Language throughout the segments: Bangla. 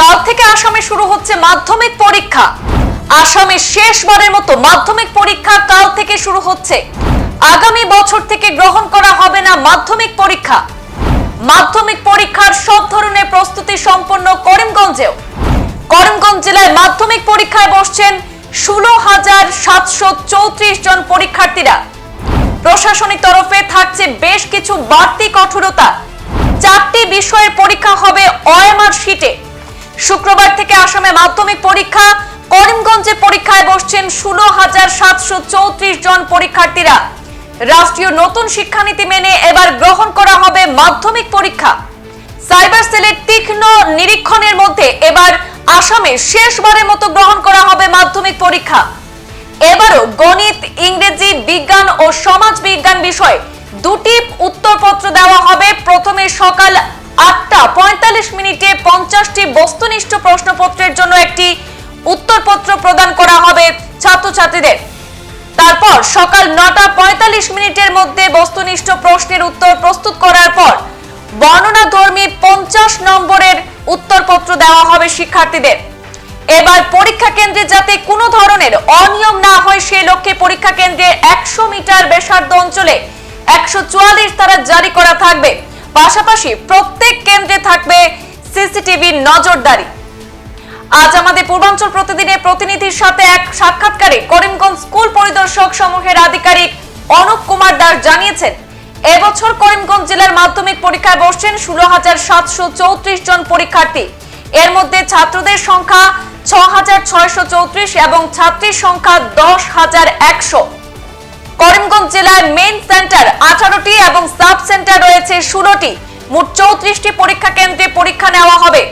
কাল থেকে আসামে শুরু হচ্ছে মাধ্যমিক পরীক্ষা। আসামে শেষবারের মতো মাধ্যমিক পরীক্ষা কাল থেকে শুরু হচ্ছে। আগামী বছর থেকে গ্রহণ করা হবে না মাধ্যমিক পরীক্ষা। মাধ্যমিক পরীক্ষার সব ধরনের প্রস্তুতি সম্পন্ন করিমগঞ্জেও। করিমগঞ্জ জেলায় মাধ্যমিক পরীক্ষায় বসছেন ষোলো হাজার সাতশো চৌত্রিশ জন পরীক্ষার্থীরা। প্রশাসনিক তরফে থাকছে বেশ কিছু বাড়তি কঠোরতা। চারটি বিষয়ের পরীক্ষা হবে ওএমআর শিটে। শুক্রবার থেকে আসামে মাধ্যমিক পরীক্ষা। করিমগঞ্জে পরীক্ষায় বসছেন ষোলো হাজার সাতশো চৌত্রিশ জন পরীক্ষার্থীরা। রাষ্ট্রীয় নতুন শিক্ষানীতি মেনে এবার গ্রহণ করা হবে মাধ্যমিক পরীক্ষা। সাইবার সেলের তীক্ষ্ণ নিরীক্ষণের মধ্যে এবার আসামে শেষবারের মতো গ্রহণ করা হবে মাধ্যমিক পরীক্ষা। এবারও গণিত, ইংরেজি, বিজ্ঞান ও সমাজ বিজ্ঞান বিষয়ে দুটি উত্তরপত্র দেওয়া হবে প্রথমে সকাল আটটা পঁয়তাল্লিশ মিনিটে পঞ্চাশটি বস্তুনিষ্ঠ প্রশ্নপত্রের জন্য একটি উত্তরপত্র প্রদান করা হবে ছাত্রছাত্রীদের। তারপর সকাল নটা পঁয়তাল্লিশ মিনিটের মধ্যে বস্তুনিষ্ঠ প্রশ্নের উত্তর প্রস্তুত করার পর বর্ণনাধর্মী পঞ্চাশ নম্বরের উত্তরপত্র দেওয়া হবে শিক্ষার্থীদের। এবার পরীক্ষা কেন্দ্রে যাতে কোনো ধরনের অনিয়ম না হয়, সে লক্ষ্যে পরীক্ষা কেন্দ্রে একশো মিটার ব্যাসার্ধ অঞ্চলে একশো চুয়াল্লিশ ধারা জারি করা থাকবে। পাশাপাশি প্রত্যেক কেন্দ্রে থাকবে সিসিটিভি নজরদারি। আজ আমাদের পূর্বাঞ্চল প্রতিদিনের প্রতিনিধির সাথে এক সাক্ষাৎকারে করিমগঞ্জ স্কুল পরিদর্শক সমূহের আধিকারিক অনুপ কুমার দাস জানিয়েছেন, এবছর করিমগঞ্জ জেলার মাধ্যমিক পরীক্ষায় বসছেন ষোলো হাজার সাতশো চৌত্রিশ জন পরীক্ষার্থী। এর মধ্যে ছাত্রদের সংখ্যা ছ হাজার ছয়শো চৌত্রিশ এবং ছাত্রীর সংখ্যা দশ হাজার একশো। করিমগঞ্জ জেলায় মেইন সেন্টার আঠারোটি এবং সাব সেন্টার রয়েছে ষোলোটি। মোট চৌত্রিশটি পরীক্ষা কেন্দ্রে পরীক্ষা নেওয়া হবে।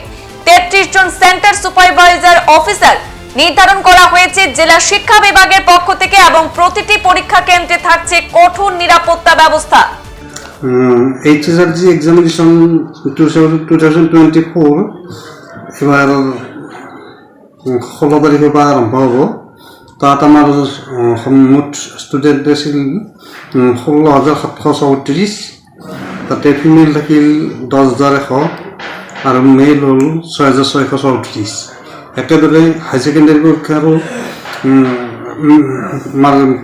তেত্রিশ জন সেন্টার সুপারভাইজার অফিসার নির্ধারণ করা হয়েছে জেলা শিক্ষা বিভাগের পক্ষ থেকে এবং প্রতিটি পরীক্ষা কেন্দ্রে থাকছে কঠোর নিরাপত্তা ব্যবস্থা। HSRG examination two thousand twenty four এবাৰ উম, ষোল্ল তাৰিখৰ পৰা আৰম্ভ হ'ব। তাত আমাৰ মুঠ ষ্টুডেণ্ট আছিল ষোল্ল হাজাৰ সাতশ চৌত্ৰিছ তাতে ফিমেল থাকিল দহ হাজাৰ এশ আৰু মেল হ'ল ছয় হাজাৰ ছয়শো চৌত্ৰিছ একেদৰে হাই ছেকেণ্ডেৰী পৰীক্ষাৰো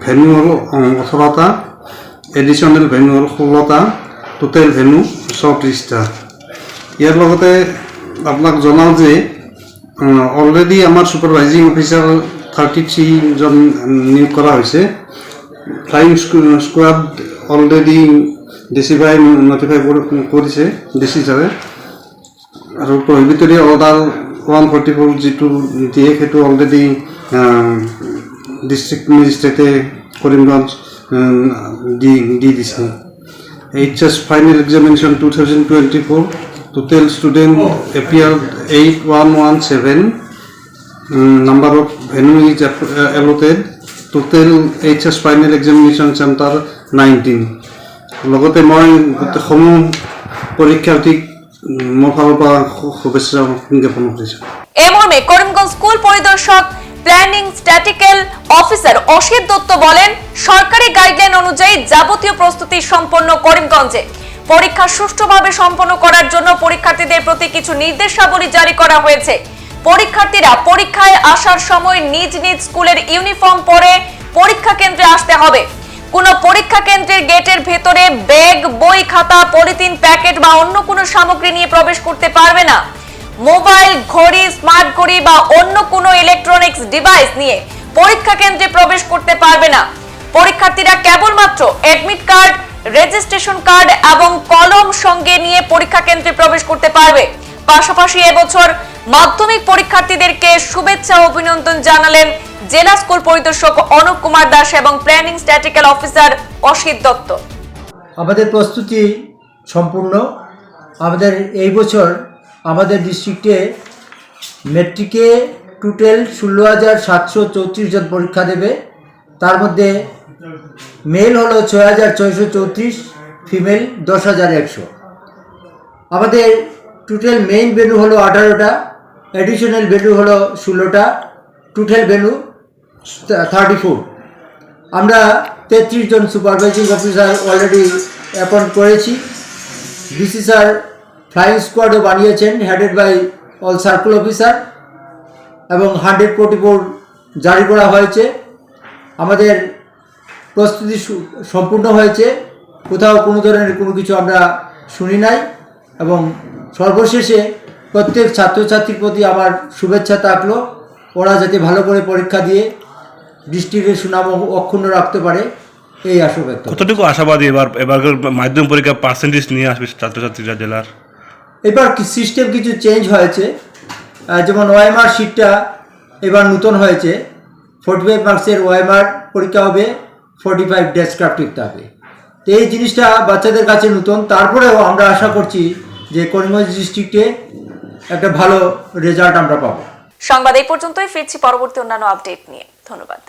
ভেনু হ'ল ওঠৰটা। এডিশ্যনেল ভেনু হ'ল ষোল্লটা। টোটেল ভেনু চৌত্ৰিছটা ইয়াৰ লগতে আপোনাক জনাওঁ যে অলৰেডি আমাৰ ছুপাৰভাইজিং অফিচাৰ থাৰ্টি থ্ৰীজন নিয়োগ কৰা হৈছে flying squad already D C by notify কৰিছে ডি চি আৰু prohibitory order one forty four যিটো দিয়ে সেইটো অলৰেডি ডিষ্ট্ৰিক্ট মেজিষ্ট্ৰেটে কৰিমগঞ্জ দি দি দিছে। H S final examination two thousand twenty four total student appear eight one one seven number of venue is allotted total H S final examination centre nineteen লগতে মই গোটেইসমূহ পৰীক্ষাৰ্থীক মোৰ ফালৰ পৰা শুভেচ্ছা জ্ঞাপন কৰিছোঁ। এ মর্মে করিমগঞ্জ স্কুল পরিদর্শক planning statistical officer Asit Dutta বলেন সরকারি গাইডলাইন অনুযায়ী যাবতীয় প্রস্তুতি সম্পন্ন করিমগঞ্জে পরীক্ষা সুষ্ঠুভাবে সম্পন্ন করার জন্য পরীক্ষার্থীদের প্রতি কিছু নির্দেশাবলী জারি করা হয়েছে। পরীক্ষার্থীরা পরীক্ষায় আসার সময় নিজ নিজ স্কুলের ইউনিফর্ম পরে পরীক্ষা কেন্দ্রে আসতে হবে। কোনো পরীক্ষা কেন্দ্রের গেটের ভেতরে ব্যাগ, বই, খাতা, পলিথিন, প্যাকেট বা অন্য কোনো সামগ্রী নিয়ে প্রবেশ করতে পারবে না। মোবাইল, ঘড়ি, স্মার্ট ঘড়ি বা অন্য কোনো ইলেকট্রনিক্স ডিভাইস নিয়ে পরীক্ষা কেন্দ্রে প্রবেশ করতে পারবে না। পরীক্ষার্থীরা কেবলমাত্র অ্যাডমিট কার্ড, রেজিস্ট্রেশন কার্ড এবং কলম সঙ্গে নিয়ে পরীক্ষা কেন্দ্রে প্রবেশ করতে পারবে। পাশাপাশি এবছর মাধ্যমিক পরীক্ষার্থীদেরকে শুভেচ্ছা অভিনন্দন জানালেন জেলা স্কুল পরিদর্শক অনুপ কুমার দাস এবং planning statistical officer Asit Dutta. আমাদের প্রস্তুতি সম্পূর্ণ। আমাদের এই বছর আমাদের ডিস্ট্রিক্টে মেট্রিকে টোটাল ষোলো হাজার সাতশো চৌত্রিশ জন পরীক্ষা দেবে। তার মধ্যে মেল হলো ছয় হাজার ছয়শো চৌত্রিশ, ফিমেল দশ হাজার একশো। আমাদের টোটাল মেইন ভেনু হলো আঠারোটা। অ্যাডিশনাল ভেনু হলো ষোলোটা টোটাল ভেনু থার্টি ফোর আমরা তেত্রিশ জন সুপারভাইজিং অফিসার অলরেডি অ্যাপয়েন্ট করেছি। ডিসি স্যার ফ্লাইং স্কোয়াডও বানিয়েছেন headed by all circle officer এবং হান্ড্রেড ফোর্টি ফোর জারি করা হয়েছে। আমাদের প্রস্তুতি সম্পূর্ণ হয়েছে। কোথাও কোনো ধরনের কোনো কিছু আমরা শুনি নাই, এবং সর্বশেষে প্রত্যেক ছাত্রছাত্রীর প্রতি আমার শুভেচ্ছা থাকল। ওরা যাতে ভালো করে পরীক্ষা দিয়ে ডিস্ট্রিক্টের সুনাম অক্ষুণ্ণ রাখতে পারে এই আশা ব্যক্ত কতটুকু আশাবাদী এবার এবার মাধ্যমিক পরীক্ষা পার্সেন্টেজ নিয়ে আসবে ছাত্রছাত্রীরা জেলার? এবার সিস্টেম কিছু চেঞ্জ হয়েছে। যেমন ওয়াইমার শিটটা এবার নতুন হয়েছে। ফোর্টি ফাইভ মার্কসের ওয়াইমার পরীক্ষা হবে ফোর্টি ফাইভ ডেসক্রাফটিভ থাকবে তো এই জিনিসটা বাচ্চাদের কাছে নতুন। তারপরেও আমরা আশা করছি যে করিমগঞ্জ ডিস্ট্রিক্টে একটা ভালো রেজাল্ট আমরা পাবো। সংবাদ এই পর্যন্তই ফিরছি পরবর্তী অন্যান্য আপডেট নিয়ে। ধন্যবাদ।